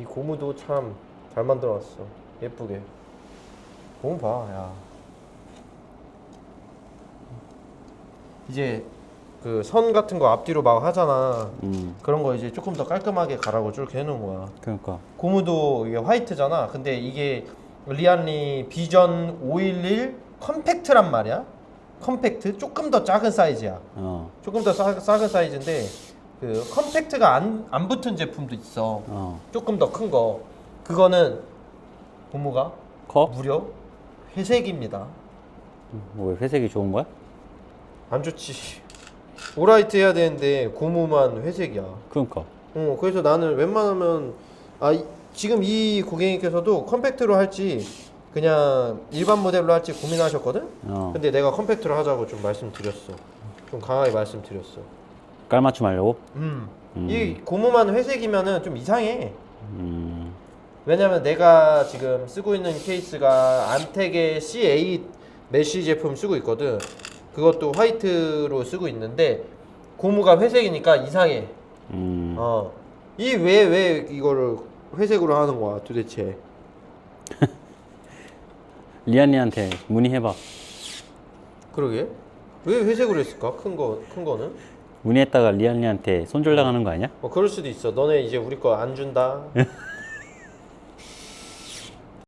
이 고무도 참 잘 만들어놨어. 예쁘게. 고무 봐, 야. 이제 그 선 같은 거 앞뒤로 막 하잖아. 음, 그런 거 이제 조금 더 깔끔하게 가라고 쭉 해놓은 거야. 그러니까. 고무도 이게 화이트잖아. 근데 이게 리안리 비전 511 컴팩트란 말이야. 컴팩트 조금 더 작은 사이즈야. 어, 조금 더 사, 작은 사이즈인데 그 컴팩트가 안, 안 붙은 제품도 있어. 어. 조금 더 큰 거. 그거는 고무가 커? 무려 회색입니다. 뭐 회색이 좋은 거야? 안 좋지. 오라이트 해야 되는데 고무만 회색이야. 그러니까. 어, 그래서 나는 웬만하면 아 이- 지금 이 고객님께서도 컴팩트로 할지 그냥 일반 모델로 할지 고민하셨거든. 어, 근데 내가 컴팩트로 하자고 좀 말씀드렸어. 좀 강하게 말씀드렸어. 깔맞춤 하려고? 음. 음. 이 고무만 회색이면은 좀 이상해. 음, 왜냐면 내가 지금 쓰고 있는 케이스가 안텍의 C8 메쉬 제품 쓰고 있거든. 그것도 화이트로 쓰고 있는데 고무가 회색이니까 이상해. 음. 어. 이 왜 왜 이거를 회색으로 하는 거야 도대체? 리안이한테 문의해봐. 그러게. 왜 회색으로 했을까? 큰 거, 큰 거는? 문의했다가 리안이한테 손절 당하는 거 아니야? 뭐 그럴 수도 있어. 너네 이제 우리 거 안 준다.